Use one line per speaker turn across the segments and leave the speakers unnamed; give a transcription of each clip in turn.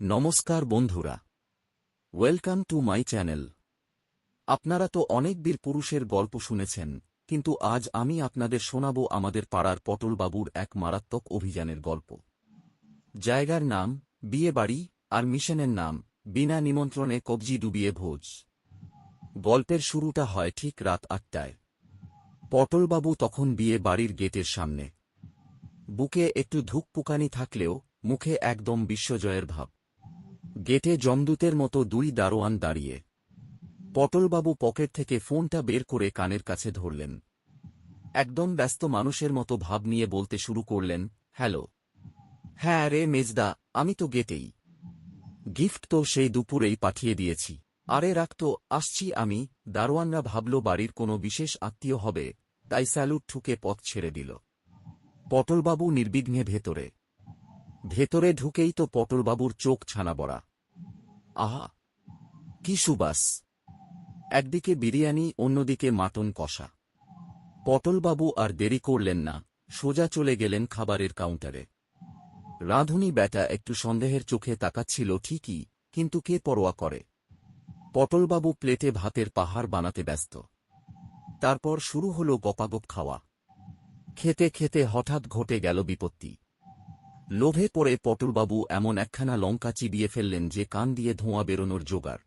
নমস্কার বন্ধুরা। Welcome to my channel. আপনারা তো অনেক বীর পুরুষের গল্প শুনেছেন, কিন্তু আজ আমি আপনাদের শোনাব আমাদের পাড়ার পটলবাবুর এক মারাত্মক অভিযানের গল্প। জায়গার নাম, বিয়ে বাড়ি, আর মিশনের নাম, বিনা নিমন্ত্রণে কবজি ডুবিয়ে ভোজ। গল্পের শুরুটা হয় ঠিক রাত আটটায়। পটলবাবু তখন বিয়ে বাড়ির গেটের সামনে। বুকে একটু ধুকপুকানি থাকলেও মুখে একদম বিশ্বজয়ের ভাব। গেটে জমদূতের মতো দুই দারোয়ান দাঁড়িয়ে। পটলবাবু পকেট থেকে ফোনটা বের করে কানের কাছে ধরলেন। একদম ব্যস্ত মানুষের মতো ভাব নিয়ে বলতে শুরু করলেন, হ্যালো। হ্যাঁ রে মেজদা, আমি তো গেটেই। গিফট তো সেই দুপুরেই পাঠিয়ে দিয়েছি। আরে রাখত আসছি আমি। দারোয়ানরা ভাবল বাড়ির কোনো বিশেষ আত্মীয় হবে, তাই স্যালুট ঠুকে পথ ছেড়ে দিল। পটলবাবু নির্বিঘ্নে ভেতরে। ভেতরে ঢুকেই তো পটলবাবুর চোখ ছানা বড়া আহা, কি সুবাস। একদিকে বিরিয়ানি, অন্যদিকে মাটন কষা। পটলবাবু আর দেরি করলেন না, সোজা চলে গেলেন খাবারের কাউন্টারে। রাঁধুনি ব্যাটা একটু সন্দেহের চোখে তাকাচ্ছিল, ঠিকই, কিন্তু কে পরোয়া করে? পটলবাবু প্লেটে ভাতের পাহাড় বানাতে ব্যস্ত। তারপর শুরু হল গপাগপ খাওয়া। খেতে খেতে হঠাৎ ঘটে গেল বিপত্তি। লোভে পড়ে পটলবাবু এমন একখানা লঙ্কা চিবিয়ে ফেললেন যে কান দিয়ে ধোঁয়া বেরোনোর জোগাড়।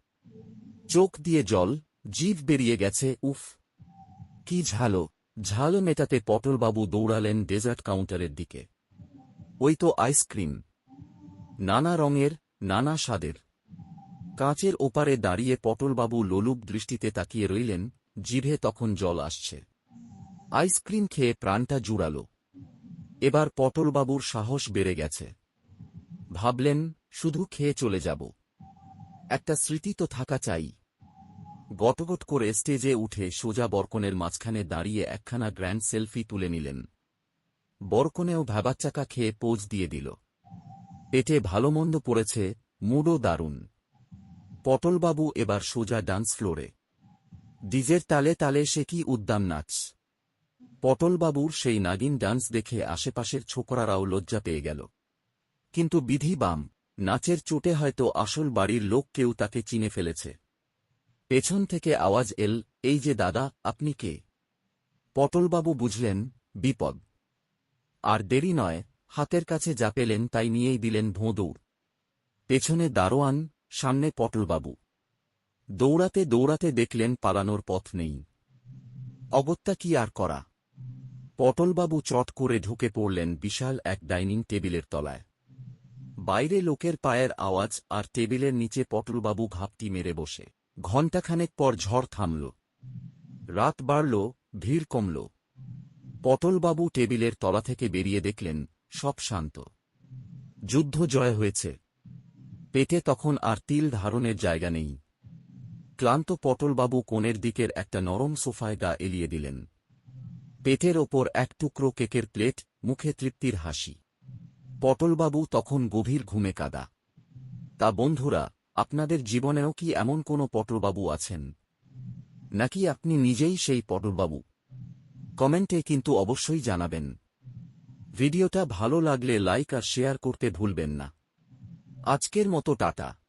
চোখ দিয়ে জল জিভ বেরিয়ে গেছে, উফ! কি ঝালো, ঝাল মেটাতে পটলবাবু দৌড়ালেন ডেজার্ট কাউন্টারের দিকে। ওই তো আইসক্রিম। নানা রঙের, নানা স্বাদের। কাঁচের ওপারে দাঁড়িয়ে পটলবাবু লোলুপ দৃষ্টিতে তাকিয়ে রইলেন, জিভে তখন জল আসছে। আইসক্রিম খেয়ে প্রাণটা জুড়াল। এবার পটলবাবুর সাহস বেড়ে গেছে। ভাবলেন, শুধু খেয়ে চলে যাব। একটা স্মৃতি তো থাকা চাই। গটগট করে স্টেজে উঠে সোজা বরকনের মাঝখানে দাঁড়িয়ে একখানা গ্র্যান্ড সেলফি তুলে নিলেন। বরকনেও ভ্যাবাচ্চাকা খেয়ে পোজ দিয়ে দিল। পেটে ভালোমন্দ পড়েছে, মুডও দারুণ। পটলবাবু এবার সোজা ডান্স ফ্লোরে। ডিজের তালে তালে সে কি উদ্দাম নাচ। পটলবাবুর সেই নাগিন ডান্স দেখে আশেপাশের ছোকরারাও লজ্জা পেয়ে গেল। কিন্তু বিধি বাম, নাচের চোটে হয়তো আসল বাড়ির লোক কেউ তাকে চিনে ফেলেছে। পেছন থেকে আওয়াজ এল, এই যে দাদা, আপনি কে? পটলবাবু বুঝলেন, বিপদ। আর দেরি নয়, হাতের কাছে যা পেলেন তাই নিয়েই দিলেন ভোঁদৌড় পেছনে দারোয়ান, সামনে পটলবাবু। দৌড়াতে দৌড়াতে দেখলেন পালানোর পথ নেই। অগত্যা কি আর করা? পটলবাবু চট করে ঢুকে পড়লেন বিশাল এক ডাইনিং টেবিলের তলায়। বাইরে লোকের পায়ের আওয়াজ আর টেবিলের নিচে পটলবাবু ঘাপটি মেরে বসে। ঘণ্টাখানেক পর ঝড় থামল। রাত বাড়ল, ভিড় কমল। পটলবাবু টেবিলের তলা থেকে বেরিয়ে দেখলেন, সব শান্ত। যুদ্ধ জয় হয়েছে। পেটে তখন আর তিল ধারণের জায়গা নেই। ক্লান্ত পটলবাবু কোণের দিকের একটা নরম সোফায় গা এলিয়ে দিলেন। পেটের ওপর এক টুকরো কেকের প্লেট, মুখে তৃপ্তির হাসি। পটলবাবু তখন গভীর ঘুমে কাদা। তা বন্ধুরা, আপনাদের জীবনেও কি এমন কোনো পটলবাবু আছেন? নাকি আপনি নিজেই সেই পটলবাবু? কমেন্টে কিন্তু অবশ্যই জানাবেন। ভিডিওটা ভালো লাগলে লাইক আর শেয়ার করতে ভুলবেন না। আজকের মতো টাটা।